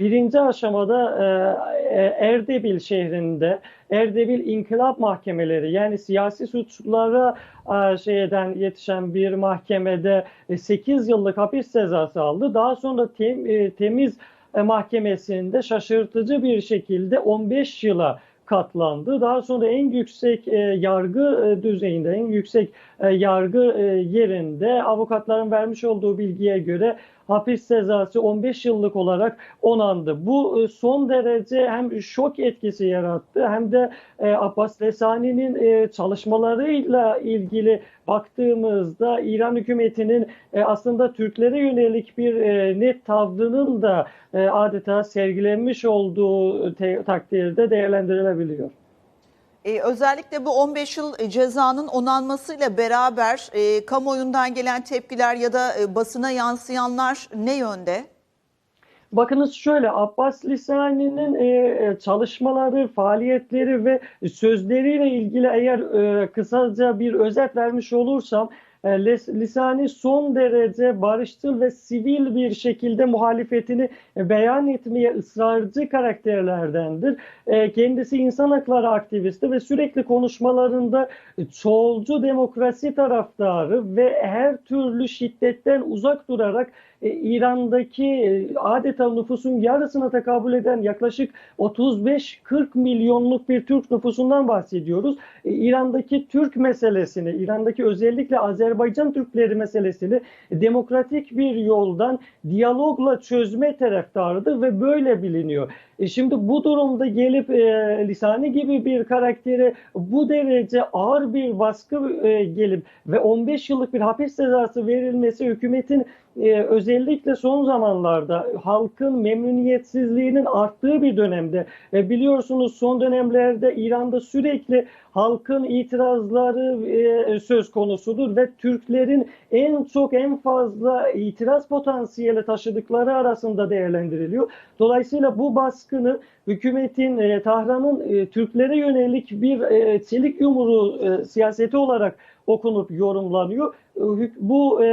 birinci aşamada e, e, Erdebil şehrinde Erdebil İnkılap Mahkemeleri yani siyasi suçlara e, şeyden yetişen bir mahkemede e, 8 yıllık hapis cezası aldı. Daha sonra tem, e, temiz mahkemesinde şaşırtıcı bir şekilde 15 yıla katlandı. Daha sonra en yüksek e, yargı e, düzeyinde, en yüksek e, yargı e, yerinde avukatların vermiş olduğu bilgiye göre hapis cezası 15 yıllık olarak onandı. Bu e, son derece hem şok etkisi yarattı hem de e, Abbas Lesani'nin çalışmalarıyla ilgili baktığımızda İran hükümetinin aslında Türklere yönelik bir net tavrının da adeta sergilenmiş olduğu takdirde değerlendirilebiliyor. Ee, özellikle bu 15 yıl cezanın onanmasıyla beraber e, kamuoyundan gelen tepkiler ya da e, basına yansıyanlar ne yönde? Bakınız şöyle Abbas Lisani'nin e, çalışmaları, faaliyetleri ve sözleriyle ilgili eğer e, kısaca bir özet vermiş olursam e, Lisani son derece barışçıl ve sivil bir şekilde muhalefetini beyan etmeye ısrarcı karakterlerdendir. E, Kendisi insan hakları aktivisti ve sürekli konuşmalarında çoğulcu demokrasi taraftarı ve her türlü şiddetten uzak durarak e, İran'daki e, adeta nüfusun yarısına tekabül eden yaklaşık 35-40 milyonluk bir Türk nüfusundan bahsediyoruz. E, İran'daki Türk meselesini, İran'daki özellikle Azerbaycan Türkleri meselesini demokratik bir yoldan diyalogla çözme taraftarıdır ve böyle biliniyor. E, Şimdi bu durumda gelip e, Lisani gibi bir karaktere bu derece ağır bir baskı e, gelip ve 15 yıllık bir hapis cezası verilmesi hükümetin e, özellikle son zamanlarda halkın memnuniyetsizliğinin arttığı bir dönemde e, biliyorsunuz son dönemlerde İran'da sürekli halkın itirazları e, söz konusudur ve Türklerin en çok en fazla itiraz potansiyeli taşıdıkları arasında değerlendiriliyor. Dolayısıyla bu baskını hükümetin e, Tahran'ın e, Türklere yönelik bir e, çelik yumruğu e, siyaseti olarak okunup yorumlanıyor. E, Bu e,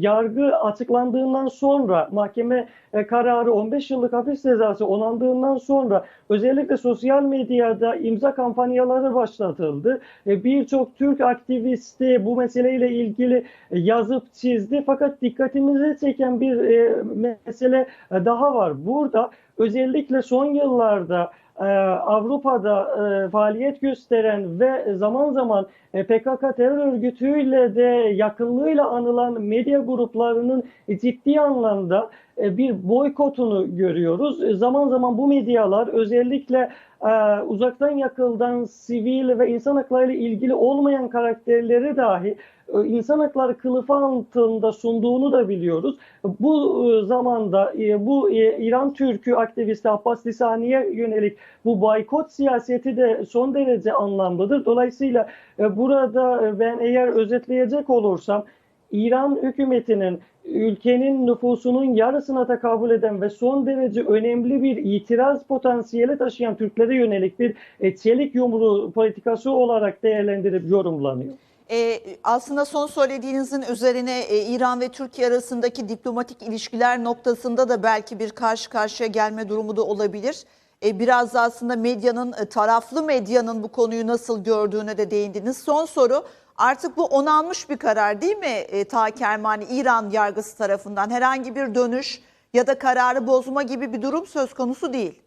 yargı açıklandığından sonra mahkeme e, kararı 15 yıllık hapis cezası onandığından sonra özellikle sosyal medyada imza kampanyaları başlatıldı. E, Birçok Türk aktivisti bu meseleyle ilgili e, yazıp çizdi. Fakat dikkatimizi çeken bir e, mesele e, daha var. Burada özellikle son yıllarda Avrupa'da e, faaliyet gösteren ve zaman zaman e, PKK terör örgütüyle de yakınlığıyla anılan medya gruplarının ciddi anlamda e, bir boykotunu görüyoruz. E, Zaman zaman bu medyalar özellikle e, uzaktan yakıldan sivil ve insan hakları ilgili olmayan karakterleri dahi e, insan hakları kılıfı altında sunduğunu da biliyoruz. Bu e, zamanda e, bu e, İran Türk'ü aktivisti Abbas Lisani'ye yönelik bu boykot siyaseti de son derece anlamlıdır. Dolayısıyla e, burada e, ben eğer özetleyecek olursam İran hükümetinin ülkenin nüfusunun yarısına tekabül eden ve son derece önemli bir itiraz potansiyeli taşıyan Türklere yönelik bir e, çelik yumruğu politikası olarak değerlendirip yorumlanıyor. Ee, aslında son söylediğinizin üzerine e, İran ve Türkiye arasındaki diplomatik ilişkiler noktasında da belki bir karşı karşıya gelme durumu da olabilir. E, biraz da aslında medyanın, e, taraflı medyanın bu konuyu nasıl gördüğüne de değindiniz. Son soru, artık bu onanmış bir karar değil mi e, Ta Kermani İran yargısı tarafından? Herhangi bir dönüş ya da kararı bozma gibi bir durum söz konusu değil.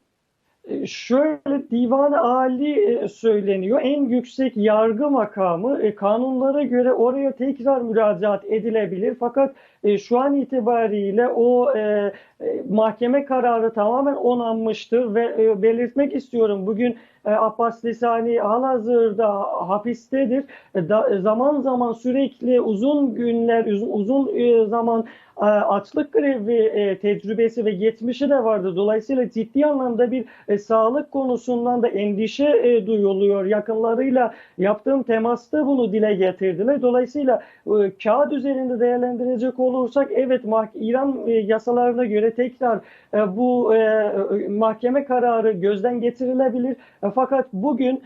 E, Şöyle divan Ali e, söyleniyor. En yüksek yargı makamı e, kanunlara göre oraya tekrar müracaat edilebilir. Fakat e, şu an itibariyle o e, e, mahkeme kararı tamamen onanmıştır ve e, belirtmek istiyorum bugün e, Abbas Lisani halihazırda hapistedir. E, da- e, zaman zaman sürekli uzun günler, uz- uzun e, zaman e, açlık grevi e, tecrübesi ve geçmişi de vardı. Dolayısıyla ciddi anlamda bir e, sağlık konusundan da endişe e, duyuluyor. Yakınlarıyla yaptığım temasta bunu dile getirdiler. Dolayısıyla e, kağıt üzerinde değerlendirecek olursak evet İran e, yasalarına göre tekrar e, bu e, mahkeme kararı gözden geçirilebilir. Fakat bugün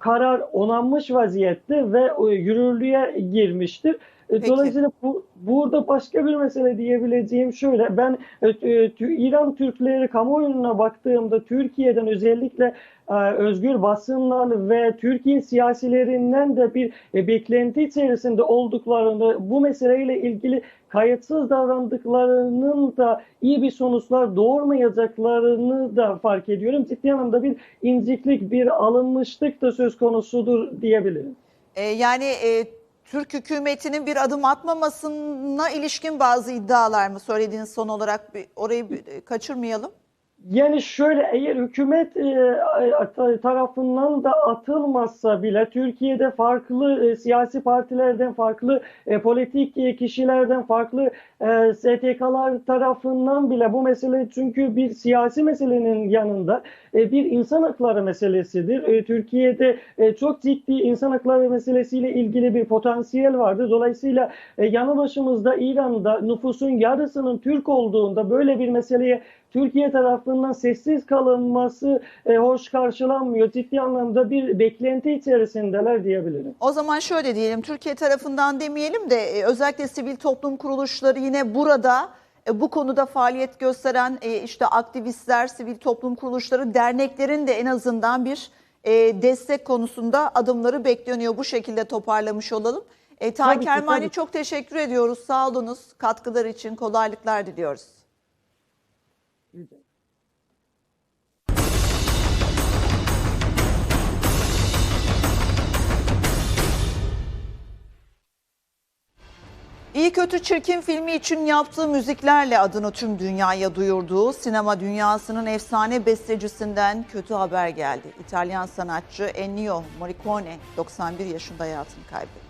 karar onanmış vaziyette ve yürürlüğe girmiştir. E, Dolayısıyla bu, burada başka bir mesele diyebileceğim şöyle. Ben e, e, Tü- İran Türkleri kamuoyuna baktığımda Türkiye'den özellikle e, özgür basından ve Türkiye siyasilerinden de bir e, beklenti içerisinde olduklarını, bu meseleyle ilgili kayıtsız davrandıklarının da iyi bir sonuçlar doğurmayacaklarını da fark ediyorum. Ciddi anlamda bir inciklik, bir alınmışlık da söz konusudur diyebilirim. E, yani e, Türk hükümetinin bir adım atmamasına ilişkin bazı iddialar mı söylediğiniz son olarak bir, orayı bir, e, kaçırmayalım. Yani şöyle eğer hükümet e, ta- tarafından da atılmazsa bile Türkiye'de farklı e, siyasi partilerden, farklı e, politik e, kişilerden, farklı e, STK'lar tarafından bile bu mesele çünkü bir siyasi meselenin yanında e, bir insan hakları meselesidir. E, Türkiye'de e, çok ciddi insan hakları meselesiyle ilgili bir potansiyel vardır. Dolayısıyla e, yanı başımızda İran'da nüfusun yarısının Türk olduğunda böyle bir meseleye Türkiye tarafından sessiz kalınması e, hoş karşılanmıyor. Ciddi anlamda bir beklenti içerisindeler diyebilirim. O zaman şöyle diyelim Türkiye tarafından demeyelim de e, özellikle sivil toplum kuruluşları yine burada e, bu konuda faaliyet gösteren e, işte aktivistler, sivil toplum kuruluşları, derneklerin de en azından bir destek konusunda adımları bekleniyor. Bu şekilde toparlamış olalım. E, ki, Kermani çok teşekkür ediyoruz. Sağ olunuz. Katkılar için kolaylıklar diliyoruz. İyi Kötü Çirkin filmi için yaptığı müziklerle adını tüm dünyaya duyurduğu sinema dünyasının efsane bestecisinden kötü haber geldi. İtalyan sanatçı Ennio Morricone 91 yaşında hayatını kaybetti.